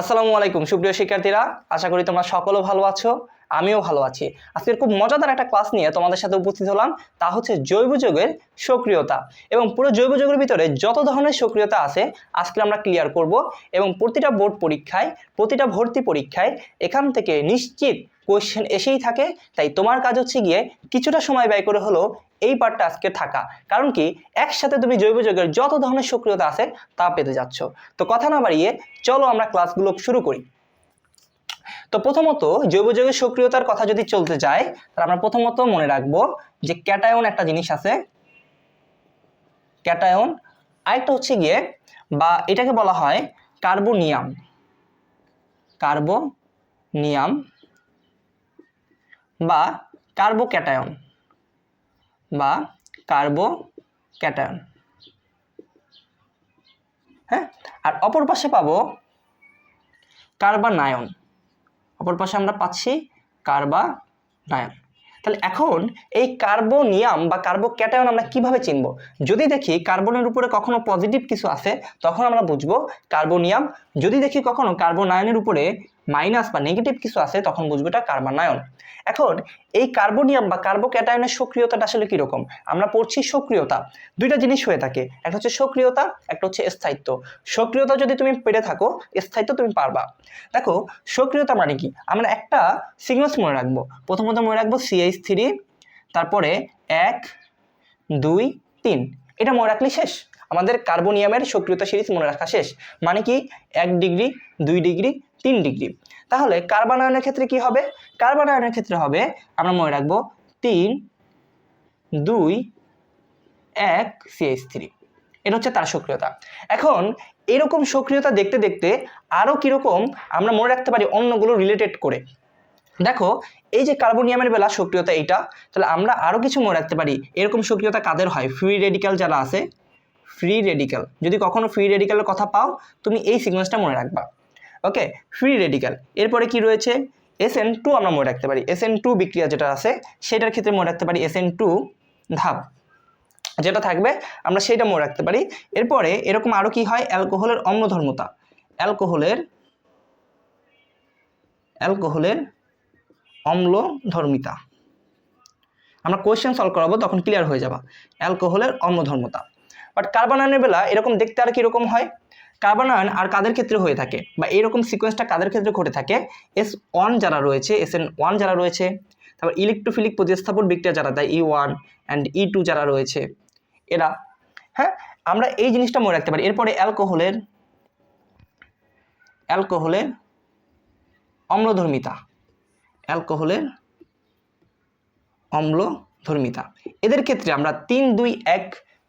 আসসালামু আলাইকুম, সুপ্রিয় শিক্ষার্থীরা। আশা করি তোমরা সকলেও ভালো আছো, আমিও ভালো আছি। আজকের খুব মজাদার একটা ক্লাস নিয়ে তোমাদের সাথে উপস্থিত হলাম, তা হচ্ছে জৈব যৌগের সক্রিয়তা। এবং পুরো জৈব যৌগের ভিতরে যত ধরনের সক্রিয়তা আছে, আজকে আমরা ক্লিয়ার করব এবং প্রতিটা বোর্ড পরীক্ষায়, প্রতিটা ভর্তি পরীক্ষায় এখান থেকে নিশ্চিত কোয়েশ্চেন এসেই থাকে। তাই তোমার কাজ হচ্ছে গিয়ে কিছুটা সময় ব্যয় করে হলো এই পার্টটা আজকে থাকা। কারণ কি, একসাথে তুমি জৈব যৌগের যত ধরনের সক্রিয়তা আছে, তা পেতে যাচ্ছ। তো কথা না বাড়িয়ে, চলো আমরা ক্লাসগুলো শুরু করি। তো প্রথমত, জৈব যৌগের সক্রিয়তার কথা যদি চলতে যায়, তাহলে আমরা প্রথমত মনে রাখব যে ক্যাটায়ন একটা জিনিস আছে। ক্যাটায়ন আরেকটা হচ্ছে গিয়ে, বা এটাকে বলা হয় কার্বোনিয়াম কার্বোনিয়াম বা কার্বোক্যাটায়ন বা কার্বো ক্যাটায়ন হ্যাঁ? আর অপর পাশে পাবো কার্বানায়ন। অপর পাশে আমরা পাচ্ছি কার্বানায়ন। তাহলে এখন এই কার্বোনিয়াম বা কার্বোক্যাটায়ন আমরা কীভাবে চিনব? যদি দেখি কার্বনের উপরে কখনো পজিটিভ কিছু আছে, তখন আমরা বুঝব কার্বোনিয়াম। যদি দেখি কখনো কার্বোনায়নের উপরে মাইনাস বা নেগেটিভ কিছু আছে, তখন বুঝব এটা কার্বানায়ন এখন, এই কার্বোনিয়াম বা কার্বোক্যাটায়নের সক্রিয়তাটা আসলে কীরকম? আমরা পড়ছি সক্রিয়তা। দুইটা জিনিস হয়ে থাকে। একটা হচ্ছে সক্রিয়তা, একটা হচ্ছে স্থায়িত্ব। সক্রিয়তা যদি তুমি পেরে থাকো, স্থায়িত্ব তুমি পারবা। দেখো, সক্রিয়তা মানে কি? আমরা একটা সিগনেলস মনে রাখব। প্রথমত মনে রাখব সিএইচ থ্রি তারপরে এক, দুই, তিন। এটা মনে রাখলে শেষ। আমাদের কার্বোনিয়ামের সক্রিয়তা সিরিজ মনে রাখা শেষ। মানে কি? এক ডিগ্রি, দুই ডিগ্রি তিন ডিগ্রি। তাহলে কার্বানায়নের ক্ষেত্রে কি হবে? কার্বানায়নের ক্ষেত্রে হবে, আমরা মনে রাখব তিন, দুই, এক সিএইচ থ্রি এটা হচ্ছে তার সক্রিয়তা। এখন এরকম সক্রিয়তা দেখতে দেখতে আরও কীরকম আমরা মনে রাখতে পারি অন্যগুলো রিলেটেড করে। দেখো, এই যে কার্বোনিয়ামের বেলা সক্রিয়তা এইটা, তাহলে আমরা আরও কিছু মনে রাখতে পারি। এরকম সক্রিয়তা কাদের হয়? ফ্রি রেডিক্যাল যারা আছে ফ্রি রেডিক্যাল যদি কখনো ফ্রি রেডিক্যালের কথা পাও, তুমি এই সিকোয়েন্সটা মনে রাখবা। ওকে ফ্রি রেডিক্যাল এরপরে কি রয়েছে? এস এন টু আমরা মনে রাখতে পারি। এস এন টু বিক্রিয়া যেটা আছে, সেটার ক্ষেত্রে মনে রাখতে পারি এস এন টু ধাপ। যেটা থাকবে, আমরা সেটা মনে রাখতে পারি। এরপরে এরকম আরও কি হয়? অ্যালকোহলের অম্লধর্মতা। অ্যালকোহলের অ্যালকোহলের অম্লধর্মিতা। আমরা কোয়েশ্চেন সলভ করাবো, তখন ক্লিয়ার হয়ে যাবা। অ্যালকোহলের অম্লধর্মতা। বাট কার্বনায়নের বেলা এরকম দেখতে আর কীরকম হয়? কার্বনায়ন আর কাদের ক্ষেত্রে হয়ে থাকে? বা এরকম সিকোয়েন্সটা কাদের ক্ষেত্রে ঘটে থাকে? এস ওয়ান যারা রয়েছে এস এন ওয়ান যারা রয়েছে, তারপর ইলেকট্রোফিলিক প্রতিস্থাপন বিক্রিয়া যারা দেয় E one and E two যারা রয়েছে, এরা হ্যাঁ? আমরা এই জিনিসটা মনে রাখতে পারি। এরপরে অ্যালকোহলের অ্যালকোহলের অম্লধর্মিতা অ্যালকোহলের অম্লধর্মিতা। এদের ক্ষেত্রে আমরা তিন দুই এক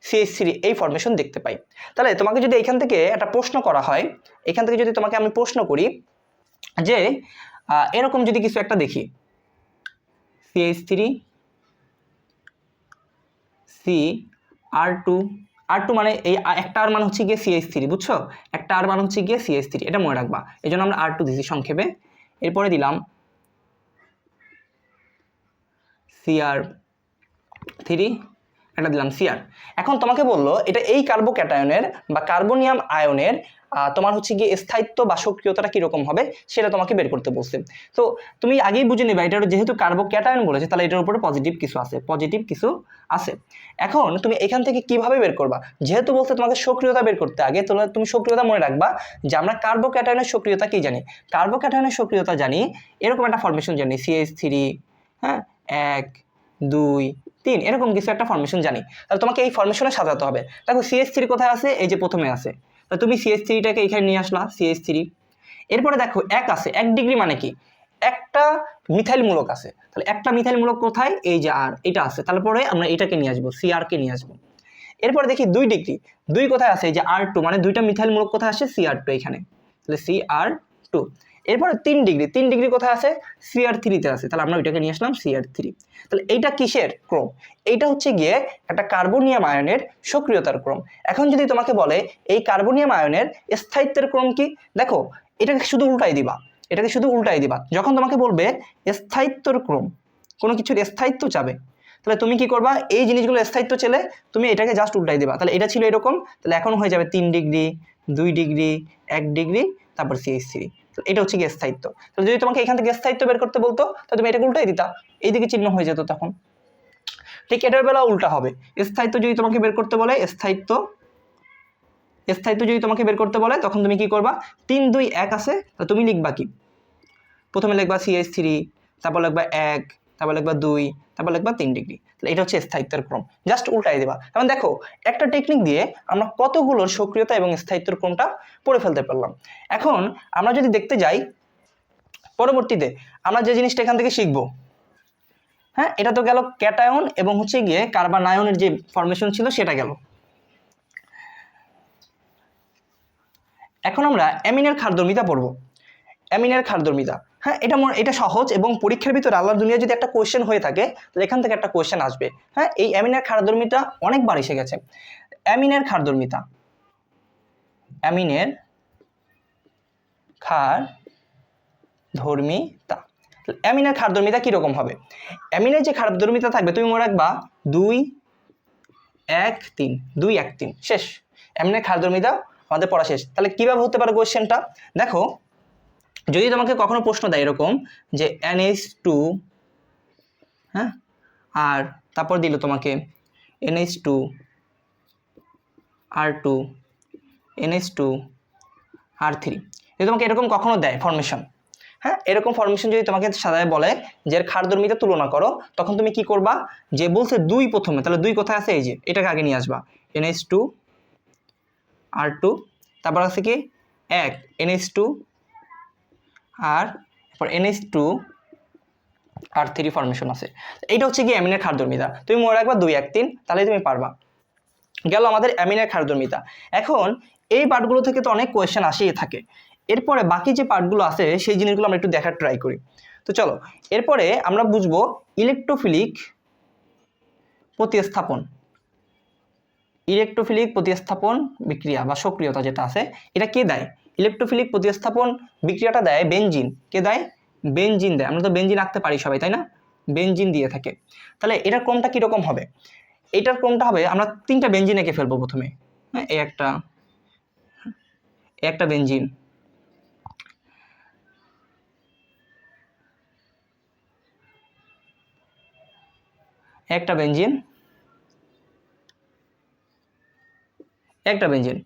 সিএস থ্রি এই ফরমেশন দেখতে পাই। তাহলে তোমাকে যদি এখান থেকে একটা প্রশ্ন করা হয়, এখান থেকে যদি তোমাকে আমি প্রশ্ন করি যে এরকম যদি কিছু একটা দেখি। CS three C R two R two মানে এই একটা আর মান হচ্ছে গিয়ে সিএস থ্রি বুঝছ? একটা আর মান হচ্ছে গিয়ে সিএস থ্রি এটা মনে রাখবা। এই জন্য আমরা আর টু দিছি সংক্ষেপে। এরপরে দিলাম সিআর থ্রি এটা দিলাম সিআর এখন তোমাকে বলল, এটা এই কার্বো ক্যাটায়নের বা কার্বোনিয়াম আয়নের তোমার হচ্ছে গিয়ে স্থায়িত্ব বা সক্রিয়তাটা কীরকম হবে সেটা তোমাকে বের করতে বলছে। তো তুমি আগেই বুঝে নেবে এটার যেহেতু কার্বো ক্যাটায়ন বলেছে, তাহলে এটার উপরে পজিটিভ কিছু আছে পজিটিভ কিছু আছে। এখন তুমি এখান থেকে কীভাবে বের করবা? যেহেতু বলছে তোমাকে সক্রিয়তা বের করতে আগে, তাহলে তুমি সক্রিয়তা মনে রাখবা যে আমরা কার্বো ক্যাটায়নের সক্রিয়তা কী জানি? কার্বো ক্যাটায়নের সক্রিয়তা জানি, এরকম একটা ফরমেশন জানি সিএস থ্রি হ্যাঁ এক, দুই তিন, এরকম কিছু একটা ফরমেশন জানি। তাহলে তোমাকে এই ফরমেশনে সাজাতে হবে। দেখো সিএস থ্রি কোথায় আছে? এই যে প্রথমে আছে। তাহলে তুমি সিএস থ্রিটাকে এখানে নিয়ে আসলা সিএস থ্রি এরপরে দেখো, এক আছে। এক ডিগ্রি মানে কি? একটা মিথাইল মূলক আছে। তাহলে একটা মিথাইল মূলক কোথায়? এই যে আর এটা আছে। তারপরে আমরা এটাকে নিয়ে আসব সিআরকে নিয়ে আসব। এরপরে দেখি দুই ডিগ্রি দুই কোথায় আছে? এই যে আর টু মানে দুইটা মিথাইল মূলক কোথায় আসে? সিআর টু এখানে। তাহলে সিআর টু এরপরে তিন ডিগ্রি তিন ডিগ্রি কোথায় আছে? সিআর থ্রিতে আছে। তাহলে আমরা ওইটাকে নিয়ে আসলাম সিআর থ্রি তাহলে এইটা কিসের ক্রম? এইটা হচ্ছে গিয়ে একটা কার্বোনিয়াম আয়নের সক্রিয়তার ক্রম। এখন যদি তোমাকে বলে, এই কার্বোনিয়াম আয়নের স্থায়িত্বের ক্রম কি? দেখো, এটাকে শুধু উল্টাই দিবা। এটাকে শুধু উল্টাই দিবা। যখন তোমাকে বলবে, স্থায়িত্বর ক্রম, কোনো কিছুর স্থায়িত্ব চাবে, তাহলে তুমি কি করবা? এই জিনিসগুলো স্থায়িত্ব চেলে তুমি এটাকে জাস্ট উল্টাই দিবা। তাহলে এটা ছিল এরকম। তাহলে এখন হয়ে যাবে তিন ডিগ্রি, দুই ডিগ্রি, এক ডিগ্রি, তারপর সিএইচ থ্রি এটা হচ্ছে গিয়ে স্থায়িত্ব। তো যদি তোমাকে এখান থেকে স্থায়িত্ব বের করতে বলতো, তাহলে তুমি এটাকে উল্টাই দিতা। এইদিকে চিহ্ন হয়ে যেত তখন। ঠিক এটার বেলা উল্টা হবে। স্থায়িত্ব যদি তোমাকে বের করতে বলে, স্থায়িত্ব স্থায়িত্ব যদি তোমাকে বের করতে বলে, তখন তুমি কি করবা? তিন, দুই, এক আছে তুমি লিখবা কি? প্রথমে লিখবা সিএস থ্রি তারপর লিখবা এক তারপর লিখবা দুই, তারপর লিখবা তিন ডিগ্রি। তাহলে এটা হচ্ছে স্থায়িত্বের ক্রম। জাস্ট উল্টাই দেবা। কারণ দেখো, একটা টেকনিক দিয়ে আমরা কতগুলোর সক্রিয়তা এবং স্থায়িত্বের ক্রমটা পড়ে ফেলতে পারলাম। এখন আমরা যদি দেখতে যাই, পরবর্তীতে আমরা যে জিনিসটা এখান থেকে শিখব হ্যাঁ এটা তো গেল ক্যাটায়ন এবং হচ্ছে গিয়ে কার্বানায়নের যে ফরমেশন ছিল সেটা গেল। এখন আমরা অ্যামিনের খারদর্মিতা পড়ব। অ্যামিনের খারদর্মিতা হ্যাঁ এটা মনে, এটা সহজ এবং পরীক্ষার ভিতরে আল্লাহর দুনিয়া যদি একটা কোয়েশ্চেন হয়ে থাকে, তাহলে এখান থেকে একটা কোয়েশ্চেন আসবে। হ্যাঁ এই অ্যামিনের খারদর্মিতা অনেকবার এসে গেছে। অ্যামিনের খারদর্মিতা অ্যামিনের খার ধর্মিতা অ্যামিনের খারদর্মিতা কীরকম হবে? অ্যামিনের যে খারদর্মিতা থাকবে, তুমি মনে রাখবা, দুই, এক, তিন, দুই, এক, তিন, শেষ। অ্যামিনের খারদর্মিতা আমাদের পড়া শেষ। তাহলে কীভাবে হতে পারে কোয়েশ্চেনটা দেখো যদি তোমাকে কখনো প্রশ্ন দেয় এরকম যে এনএস টু হ্যাঁ? আর তারপর দিল তোমাকে NS two R two NS two R three যদি তোমাকে এরকম কখনো দেয় ফরমেশন হ্যাঁ? এরকম ফরমেশন যদি তোমাকে সাজায় বলে যে এর খারদর্মিতা তুলনা করো, তখন তুমি কি করবা? যে বলছে দুই প্রথমে, তাহলে দুই কোথায় আছে? এই যে, এটাকে আগে নিয়ে আসবা। এনএস টু আর টু তারপর আছে কি? এক এনএস টু আর এরপর NS two R three formation আছে। এইটা হচ্ছে কি অ্যামিনের খারদর্মিতা তুমি মনে রাখবা দুই এক তিন তাহলে তুমি পারবা। গেল আমাদের অ্যামিনের খারদর্মিতা এখন এই পার্টগুলো থেকে তো অনেক কোয়েশ্চেন আসেই থাকে। এরপরে বাকি যে পার্টগুলো আছে, সেই জিনিসগুলো আমরা একটু দেখার ট্রাই করি। তো চলো, এরপরে আমরা বুঝব ইলেকট্রোফিলিক প্রতিস্থাপন। ইলেকট্রোফিলিক প্রতিস্থাপন বিক্রিয়া বা সক্রিয়তা যেটা আছে, এটা কে দেয়? ইলেকট্রোফিলিক প্রতিস্থাপন বিক্রিয়াটা দেয় বেনজিন কে দেয়? বেনজিন দেয়। আমরা তো বেনজিন আঁকতে পারি সবাই, তাই না? বেনজিন দিয়ে থাকে। তাহলে এটার ক্রমটা কীরকম হবে? এটার ক্রমটা হবে, আমরা তিনটা বেনজিন এঁকে ফেলব প্রথমে। হ্যাঁ এই একটা একটা বেনজিন একটা বেনজিন একটা বেঞ্জিন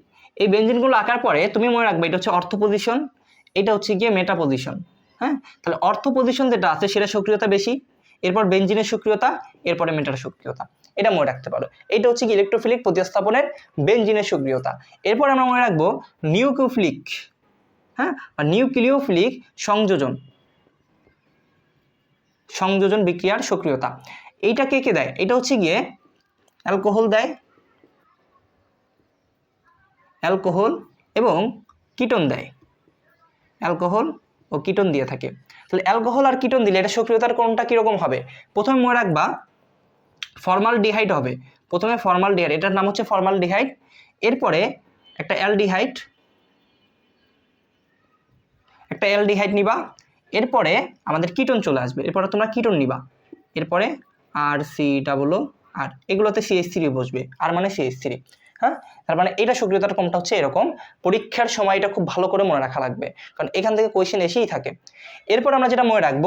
এই বেঞ্জিনগুলো আঁকার পরে তুমি মনে রাখবে, এটা হচ্ছে অর্থ পজিশন এটা হচ্ছে গিয়ে মেটা পজিশন হ্যাঁ? তাহলে অর্থ পজিশন যেটা আছে সেটা সক্রিয়তা বেশি, এরপর বেঞ্জিনের সক্রিয়তা, এরপরে মেটার সক্রিয়তা, এটা মনে রাখতে পারো। এটা হচ্ছে কি ইলেকট্রোফিলিক প্রতিস্থাপনের বেঞ্জিনের সক্রিয়তা। এরপর আমরা মনে রাখব নিউক্লিওফিলিক হ্যাঁ? বা নিউক্লিওফিলিক সংযোজন সংযোজন বিক্রিয়ার সক্রিয়তা। এইটা কে কে দেয়? এটা হচ্ছে গিয়ে অ্যালকোহল দেয় অ্যালকোহল এবং কিটন দেয়। অ্যালকোহল ও কিটন দিয়ে থাকে। তাহলে অ্যালকোহল আর কিটন দিলে এটা সক্রিয়তার কোনটা কীরকম হবে? প্রথমে মনে রাখবা ফর্মাল ডিহাইড হবে। প্রথমে ফর্মাল ডিহাইড এটার নাম হচ্ছে ফর্মাল ডিহাইড এরপরে একটা অ্যালডিহাইড একটা অ্যালডিহাইড নিবা। এরপরে আমাদের কিটন চলে আসবে। এরপরে তোমরা কিটন নিবা। এরপরে আর সি ডাবলও আর এগুলোতে সিএস থ্রি বসবে। আর মানে সিএস থ্রি। হ্যাঁ? তার মানে এটা সক্রিয়তার কমটা হচ্ছে এরকম। পরীক্ষার সময় এটা খুব ভালো করে মনে রাখা লাগবে। কারণ এখান থেকে কোয়েশ্চেন এসেই থাকে। এরপর আমরা যেটা মনে রাখব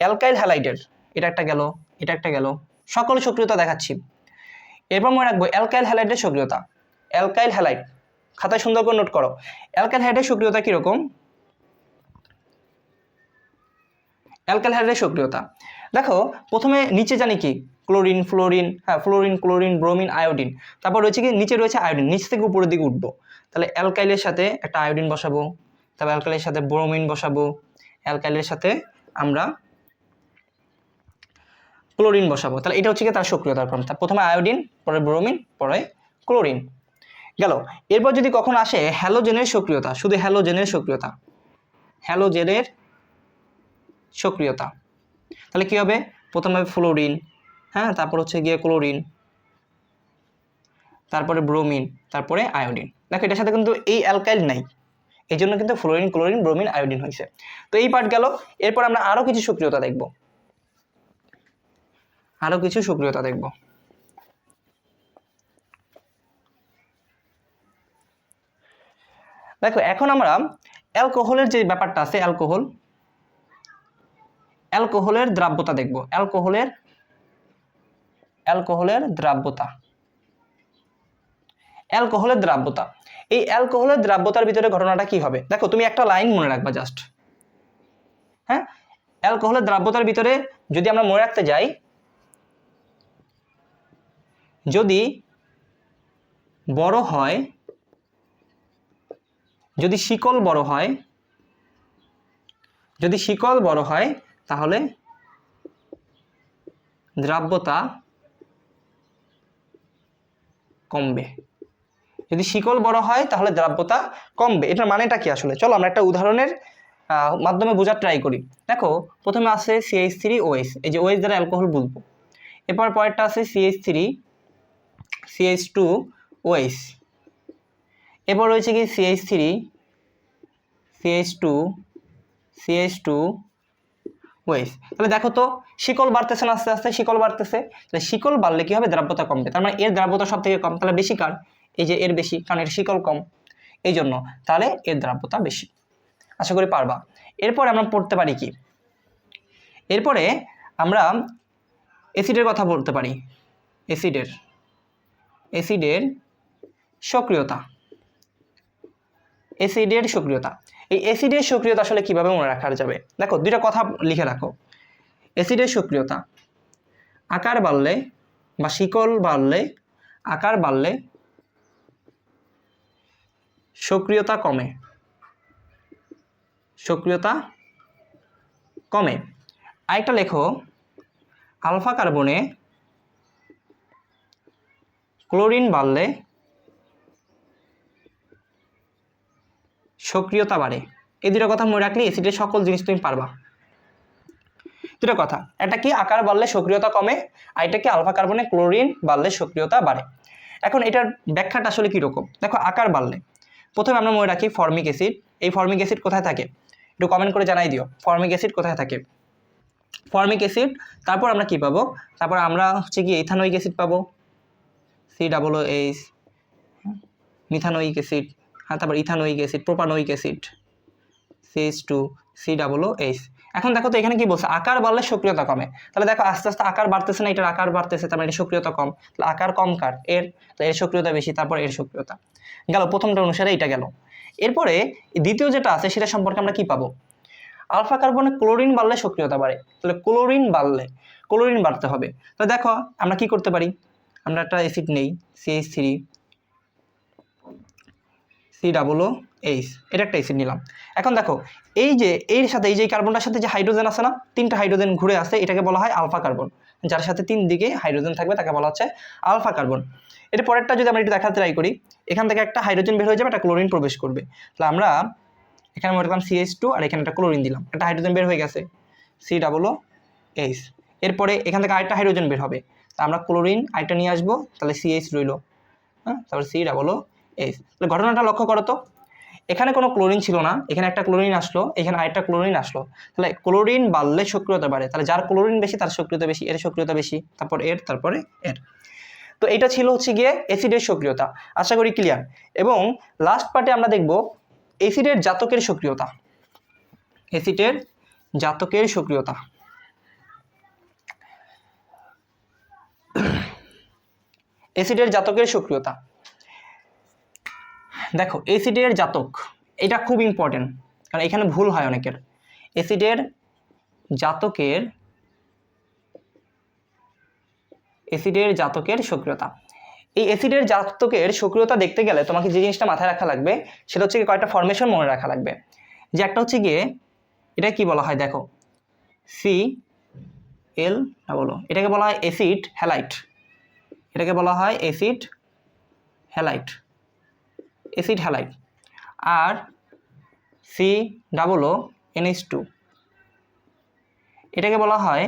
অ্যালকাইল হ্যালাইডের এটা একটা গেল, এটা একটা গেল, সকল সক্রিয়তা দেখাচ্ছি। এরপর মনে রাখব অ্যালকাইল হ্যালাইডের সক্রিয়তা। অ্যালকাইল হ্যালাইড খাতায় সুন্দর করে নোট করো। অ্যালকাইল হ্যালাইডের সক্রিয়তা কীরকম? অ্যালকাইল হ্যালাইডের সক্রিয়তা। দেখো, প্রথমে নিচে জানি কি? ক্লোরিন, ফ্লোরিন হ্যাঁ ফ্লোরিন, ক্লোরিন, ব্রোমিন, আয়োডিন। তারপর রয়েছে কি? নিচে রয়েছে আয়োডিন। নিচ থেকে উপরের দিকে উঠবো। তাহলে অ্যালকাইলের সাথে একটা আয়োডিন বসাবো। তারপর অ্যালকাইলের সাথে ব্রোমিন বসাবো। অ্যালকাইলের সাথে আমরা ক্লোরিন বসাবো। তাহলে এটা হচ্ছে কি তার সক্রিয়তার ক্রম তার প্রথমে আয়োডিন, পরে ব্রোমিন, পরে ক্লোরিন। গেল। এরপর যদি কখন আসে, হ্যালোজেনের সক্রিয়তা। শুধু হ্যালোজেনের সক্রিয়তা। হ্যালোজেনের সক্রিয়তা। তাহলে কী হবে? প্রথমে ফ্লোরিন হ্যাঁ তারপর হচ্ছে গিয়ে ক্লোরিন, তারপরে ব্রোমিন, তারপরে আয়োডিন। দেখো, এটার সাথে কিন্তু এই অ্যালকাইল নাই। এই জন্য কিন্তু ফ্লোরিন, ক্লোরিন, ব্রোমিন, আয়োডিন হয়েছে। তো এই পার্ট গেল। এরপর আমরা আরও কিছু সক্রিয়তা দেখব। আরও কিছু সক্রিয়তা দেখব। দেখো, এখন আমরা অ্যালকোহলের যে ব্যাপারটা আছে, অ্যালকোহল, অ্যালকোহলের দ্রাব্যতা দেখব। অ্যালকোহলের অ্যালকোহলের দ্রাব্যতা। অ্যালকোহলের দ্রাব্যতা। এই অ্যালকোহলের দ্রাব্যতার ভিতরে ঘটনাটা কি হবে? দেখো, তুমি একটা লাইন মনে রাখবা জাস্ট হ্যাঁ? অ্যালকোহলের দ্রাব্যতার ভিতরে যদি আমরা মনে রাখতে যাই, যদি বড় হয়, যদি শিকল বড় হয়, যদি শিকল বড় হয়, তাহলে দ্রাব্যতা কমবে। যদি শিকল বড় হয়, তাহলে দ্রাব্যতা কমবে। এটার মানেটা কি আসলে? চলো আমরা একটা উদাহরণের মাধ্যমে বোঝার ট্রাই করি। দেখো, প্রথমে আছে সিএইচ থ্রি ওএস এই যে ওএস দ্বারা অ্যালকোহল বুঝব। এরপর পরেরটা আছে CH three CH two OS এরপর রয়েছে কি CH three CH two CH two OS তাহলে দেখো তো, শিকল বাড়তেছে না আস্তে আস্তে, শিকল বাড়তেছে। তাহলে শিকল বাড়লে কি হবে? দ্রাব্যতা কমবে। তার মানে এর দ্রাব্যতা সব থেকে কম। তাহলে বেশি কার? এই যে এর বেশি, কারণ এর শিকল কম। এই জন্য তাহলে এর দ্রাব্যতা বেশি। আশা করি পারবা। এরপরে আমরা পড়তে পারি কি? এরপরে আমরা অ্যাসিডের কথা বলতে পারি। অ্যাসিডের অ্যাসিডের সক্রিয়তা। অ্যাসিডের সক্রিয়তা। এই অ্যাসিডের সক্রিয়তা আসলে কীভাবে মনে রাখা যাবে? দেখো, দুইটা কথা লিখে রাখো। অ্যাসিডের সক্রিয়তা, আকার বাড়লে বা শিকল বাড়লে, আকার বাড়লে সক্রিয়তা কমে। সক্রিয়তা কমে। আরেকটা লেখো, আলফা কার্বনে ক্লোরিন বাড়লে সক্রিয়তা বাড়ে। এই দুটো কথা মনে রাখলে অ্যাসিডের সকল জিনিস তুমি পারবা। দুটো কথা একটা কি আকার বাড়লে সক্রিয়তা কমে, আর এটা কি আলফা কার্বনে ক্লোরিন বাড়লে সক্রিয়তা বাড়ে। এখন এটার ব্যাখ্যাটা আসলে কীরকম? দেখো, আকার বাড়লে। প্রথমে আমরা মনে রাখি ফর্মিক অ্যাসিড এই ফর্মিক অ্যাসিড কোথায় থাকে? একটু কমেন্ট করে জানাই দিও। ফর্মিক অ্যাসিড কোথায় থাকে? ফর্মিক অ্যাসিড তারপর আমরা কি পাবো? তারপর আমরা হচ্ছে কি ইথানোইক অ্যাসিড পাবো। C double H methanoic acid হ্যাঁ তারপর ethanoic acid propanoic acid CH two C double O H এখন দেখো তো এখানে কি বলছে, আকার বাড়লে সক্রিয়তা কমে। তাহলে দেখো আস্তে আস্তে আকার বাড়তেছে না, এটার আকার বাড়তেছে, তার মানে এটা সক্রিয়তা কম। তাহলে আকার কম কার? এর। এর সক্রিয়তা বেশি, তারপর এর সক্রিয়তা। গেল প্রথমটা অনুসারে এটা গেল। এরপরে দ্বিতীয় যেটা আছে, সেটা সম্পর্কে আমরা কি পাবো? আলফা কার্বনে ক্লোরিন বাড়লে সক্রিয়তা বাড়ে। তাহলে ক্লোরিন বাড়লে, ক্লোরিন বাড়তে হবে। তো দেখো, আমরা কি করতে পারি? আমরা একটা অ্যাসিড নেই CH three C double O H এটা একটা এসিড নিলাম। এখন দেখো, এই যে, এর সাথে, এই যে কার্বনটার সাথে যে হাইড্রোজেন আছে না, তিনটা হাইড্রোজেন ঘুরে আসে, এটাকে বলা হয় আলফা কার্বন যার সাথে তিন দিকে হাইড্রোজেন থাকবে, তাকে বলা হচ্ছে আলফা কার্বন এর পরেরটা যদি আমরা একটু দেখাতে ট্রাই করি, এখান থেকে একটা হাইড্রোজেন বের হয়ে যাবে, একটা ক্লোরিন প্রবেশ করবে। তাহলে আমরা এখানে মনে রাখলাম সিএইচ টু আর এখানে একটা ক্লোরিন দিলাম, একটা হাইড্রোজেন বের হয়ে গেছে সি ডাবল ও এইচ এরপরে এখান থেকে আরেকটা হাইড্রোজেন বের হবে, তা আমরা ক্লোরিন আরেকটা নিয়ে আসব, তাহলে সিএইচ রইল। হ্যাঁ তারপর সি ডাবল ও এইচ তাহলে ঘটনাটা লক্ষ্য করো তো। এখানে কোনো ক্লোরিন ছিল না, এখানে একটা ক্লোরিন আসলো, এখানে আরেকটা ক্লোরিন আসলো। তাহলে ক্লোরিন বাড়লে সক্রিয়তা বাড়ে তাহলে যার ক্লোরিন বেশি তার সক্রিয়তা বেশি, এর সক্রিয়তা বেশি, তারপর এর, তারপরে এর। তো এটা ছিল হচ্ছে গিয়ে অ্যাসিডের সক্রিয়তা, আশা করি ক্লিয়ার এবং লাস্ট পার্টে আমরা দেখব অ্যাসিডের জাতকের সক্রিয়তা। অ্যাসিডের জাতকের সক্রিয়তা। অ্যাসিডের জাতকের সক্রিয়তা। দেখো অ্যাসিডের জাতক, এটা খুব ইম্পর্টেন্ট কারণ এখানে ভুল হয় অনেকের। এসিডের জাতকের অ্যাসিডের জাতকের সক্রিয়তা। এই অ্যাসিডের জাতকের সক্রিয়তা দেখতে গেলে তোমাকে যে জিনিসটা মাথায় রাখা লাগবে, সেটা হচ্ছে কয়েকটা ফরমেশন মনে রাখা লাগবে। যে একটা হচ্ছে গিয়ে, এটা কি বলা হয় দেখো সি এল বলো, এটাকে বলা হয় অ্যাসিড হ্যালাইট এটাকে বলা হয় অ্যাসিড হ্যালাইট অ্যাসিড হ্যালাইট আর C double O NH two এটাকে বলা হয়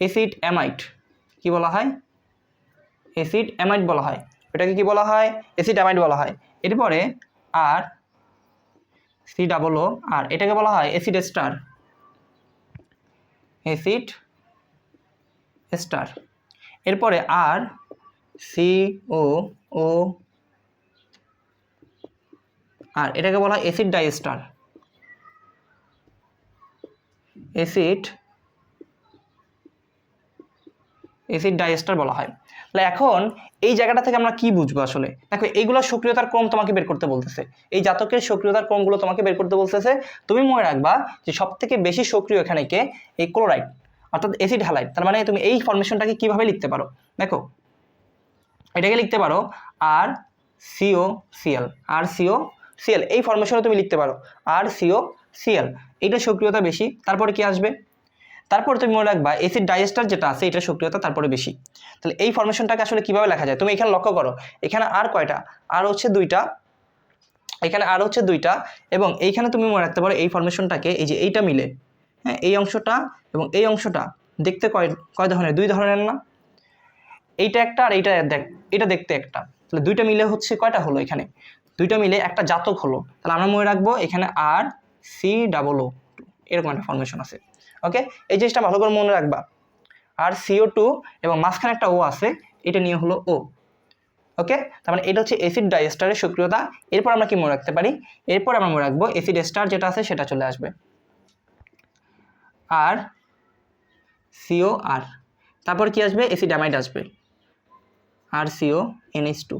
অ্যাসিড অ্যামাইট কি বলা হয়? অ্যাসিড অ্যামাইড বলা হয়। এটাকে কি বলা হয়? অ্যাসিড অ্যামাইড বলা হয়। এরপরে আর সি ডাবল ও আর এটাকে বলা হয় অ্যাসিড স্টার অ্যাসিড স্টার এরপরে আর সি ও ও আর এটাকে বলা হয় acid diester acid acid diester বলা হয়। তাহলে এখন এই জায়গাটা থেকে আমরা কি বুঝব আসলে? দেখো, এইগুলো সক্রিয়তার ক্রম তোমাকে বের করতে বলতেছে। এই জাতকের সক্রিয়তার ক্রমগুলো তোমাকে বের করতে বলতেছে। তুমি মনে রাখবা যে সব থেকে বেশি সক্রিয় এখানে কে? এই ক্লোরাইড অর্থাৎ অ্যাসিড হ্যালাইড তার মানে তুমি এই ফরমেশনটাকে কীভাবে লিখতে পারো? দেখো, এটাকে লিখতে পারো আর সিও সিএল আর সিও সিএল এই ফরমেশনে তুমি লিখতে পারো। আর সিও সিএল এইটা সক্রিয়তা বেশি, তারপরে কি আসবে? তারপর তুমি মনে রাখবা এসিড ডাইজেস্টার যেটা আছে, এটা সক্রিয়তা, তারপরে বেশি। তাহলে এই ফরমেশনটাকে আসলে কীভাবে লেখা যায়? তুমি এখানে লক্ষ্য করো, এখানে আর কয়টা? আর হচ্ছে দুইটা, এখানে আর হচ্ছে দুইটা, এবং এইখানে তুমি মনে রাখতে পারো এই ফরমেশনটাকে এই যে এইটা মিলে হ্যাঁ এই অংশটা এবং এই অংশটা, দেখতে কয় কয় ধরনের? দুই ধরনের না? এইটা একটা আর এইটা দেখ, এটা দেখতে একটা। তাহলে দুইটা মিলে হচ্ছে কয়টা হলো এখানে? দুইটা মিলে একটা জাতক হলো। তাহলে আমরা মনে রাখব এখানে আর সি ডাবল ও এরকম একটা ফরমেশন আছে। ওকে এই জিনিসটা ভালো করে মনে রাখবা। আর সিও টু এবং মাঝখানে একটা ও আছে, এটা নিয়ে হলো ও ওকে তার মানে এটা হচ্ছে অ্যাসিড ডাইস্টারের সক্রিয়তা। এরপর আমরা কি মনে রাখতে পারি? এরপর আমরা মনে রাখব অ্যাসিড স্টার যেটা আছে সেটা চলে আসবে। আর সিও আর তারপর কি আসবে? অ্যাসিড অ্যামাইড আসবে আর সিও এনএইচ টু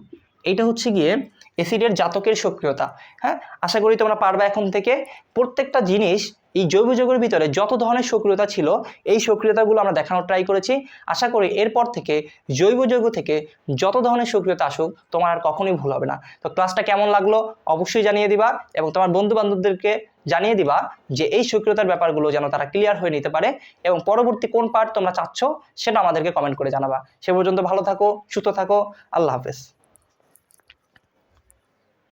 এইটা হচ্ছে গিয়ে অ্যাসিডের জাতকের সক্রিয়তা হ্যাঁ? আশা করি তোমরা পারবা এখন থেকে। প্রত্যেকটা জিনিস এই জৈব যৌগের ভিতরে যত ধরনের সক্রিয়তা ছিল, এই সক্রিয়তাগুলো আমরা দেখানোর ট্রাই করেছি। আশা করি এরপর থেকে জৈব যৌগ থেকে যত ধরনের সক্রিয়তা আসুক, তোমার আর কখনোই ভুল হবে না। তো ক্লাসটা কেমন লাগল অবশ্যই জানিয়ে দিবা এবং তোমার বন্ধু বান্ধবদেরকে জানিয়ে দিবা যে এই সক্রিয়তার ব্যাপারগুলো যেন তারা ক্লিয়ার হয়ে নিতে পারে এবং পরবর্তী কোন পার্ট তোমরা চাচ্ছ সেটা আমাদেরকে কমেন্ট করে জানাবা। সে পর্যন্ত ভালো থাকো, সুস্থ থাকো, আল্লাহ হাফেজ।